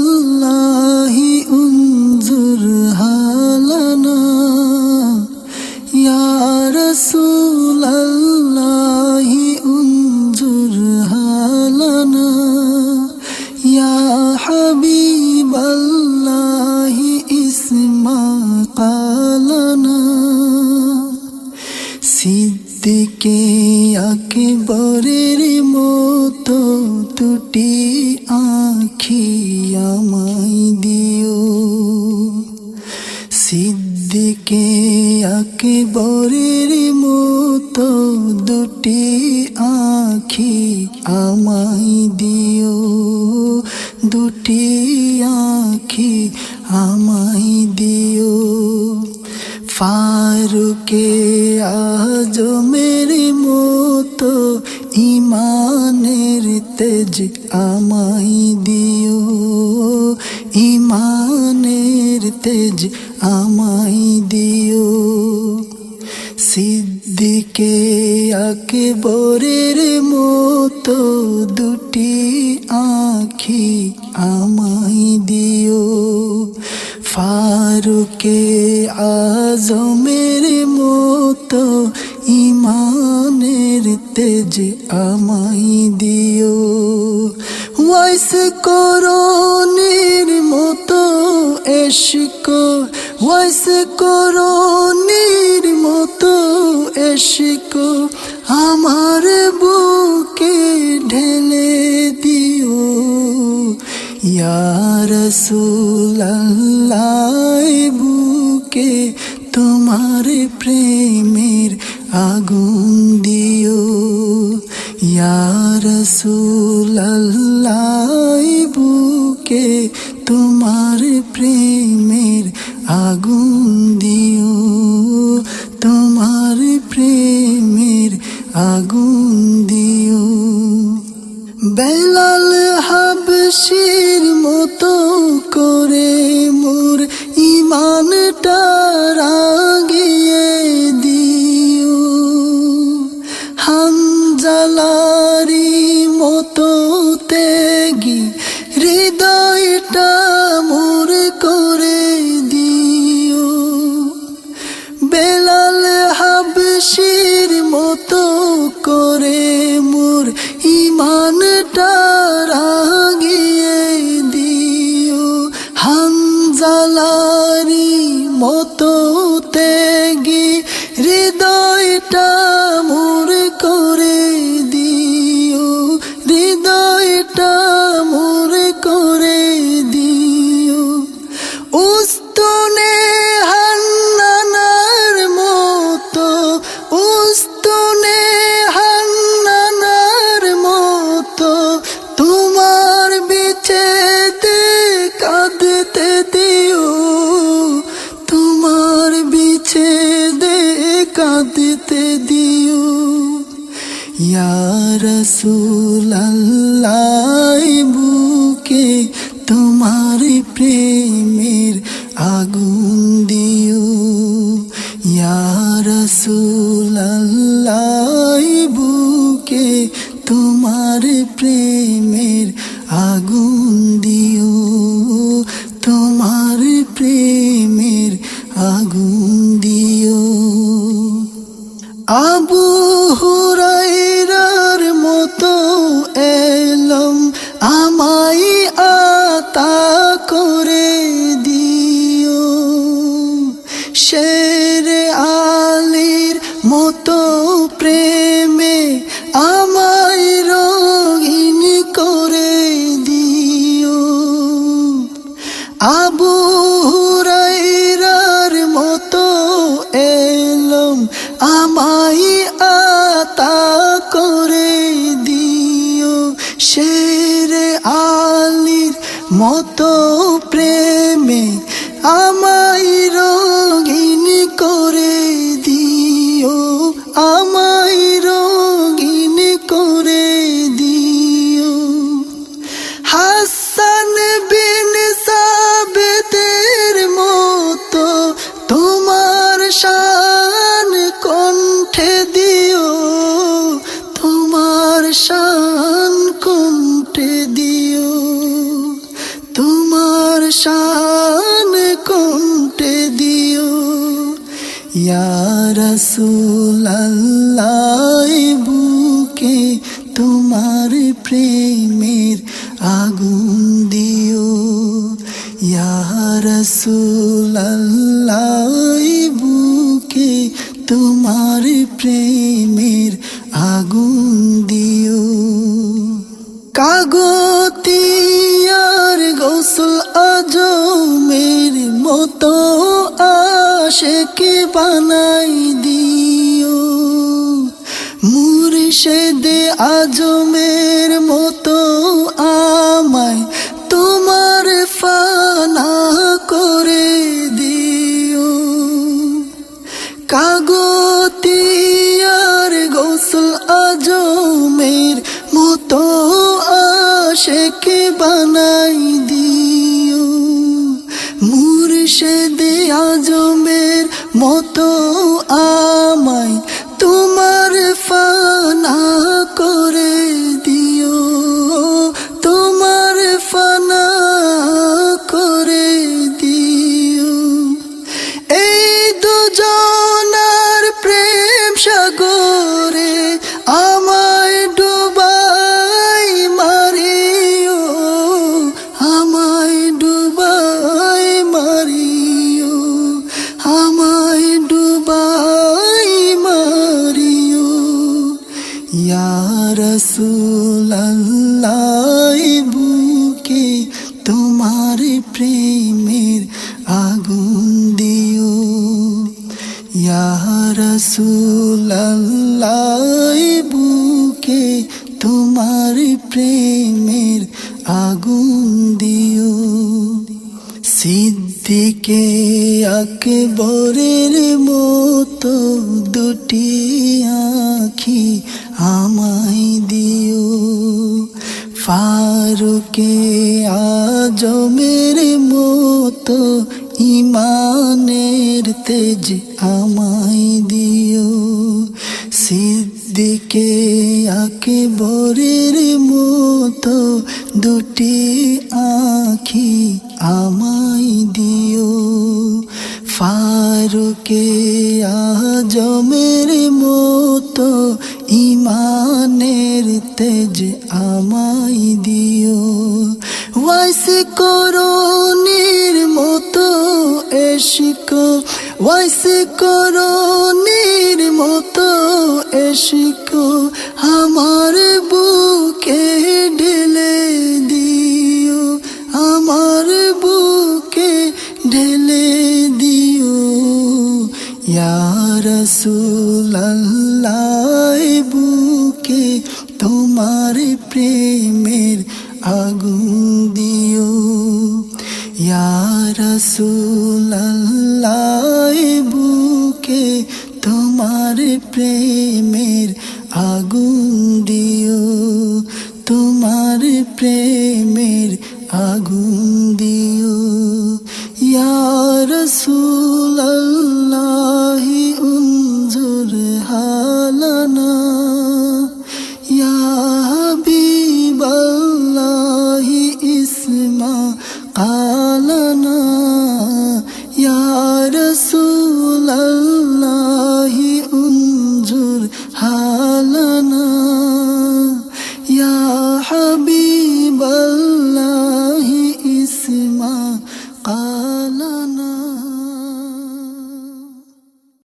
ইয়ারসুল্লাহি উনজুর হালানা ইয়ারসুল্লাহি উনজুর হালানা ইয়া হাবিবাল্লাহ সিদ্দিকে আকবরের মতো দুটি আখি আমায় দিও। দুটি আখি আমায় দিও। ফারুকে আজমের মতো ইমানের তেজ আমায় দিও। ইমানের তেজ আমায় দিও। সিদ্দিকে আকবরের মতো দুটি আখি আমায় দিও। ফারুকে আজমের মতো ইমানের তেজ আমায় দিও। ওয়াইস করণের মতো এশক ওয়াইস করণের মতো এশক আমার বুকে ঢেলে দিও। ইয়ার সুল্লাহ বুকে তোমার প্রেমের আগুন দিও। ইয়ার সুল্লাহ বুকে তোমার প্রেমের আগুন দিও মতো তেগি হৃদয়টা ইয়ার সুল্লাহ বুকে তোমার প্রেমের আগুন দিও। ইয়ার সুল্লাহ বুকে তোমার প্রেমের আবু ইয়ারসুল্লাহ বুকে তোমার প্রেমের আগুন দিও। ইয়ারসুল্লাহ বুকে তোমার প্রেমের আগুন বানাই দিও। মুর্শেদে আজমের মতো আমায় তোমার ফানা করে দিও। কাগতিয়ার গোসল আজমের মতো আশেকে বানাই দিও। মুর্শেদে আজমের মতো ইয়ারসুল্লাহ বুকে তোমার প্রেমের আগুন দিও। সিদ্দিকে আকবরের মতো দুটি সিদ্দিকে আকবরের মতো দুটি আখি আমায় দিও। ফারুকে আজমের মতো ইমানের তেজ আমায় দিও। ওয়াইস করণীর মতো এশিক ওয়াইস করণীর মতো এশিক আমার বুকে ঢেলে দিও, আমার বুকে ঢেলে দিও। ইয়ারসুল্লাহ বুকে তোমার প্রেমের আগুন দিও। ইয়ারসুল্লাহ প্রেমের আগুন দিও তোমার প্রেমের আগুন দিও। ইয়ারসুল্লাহি উনজুর হালানা ইয়াবিবাল্লাহি ইসমা কালানা ইয়ারসুল্লাহ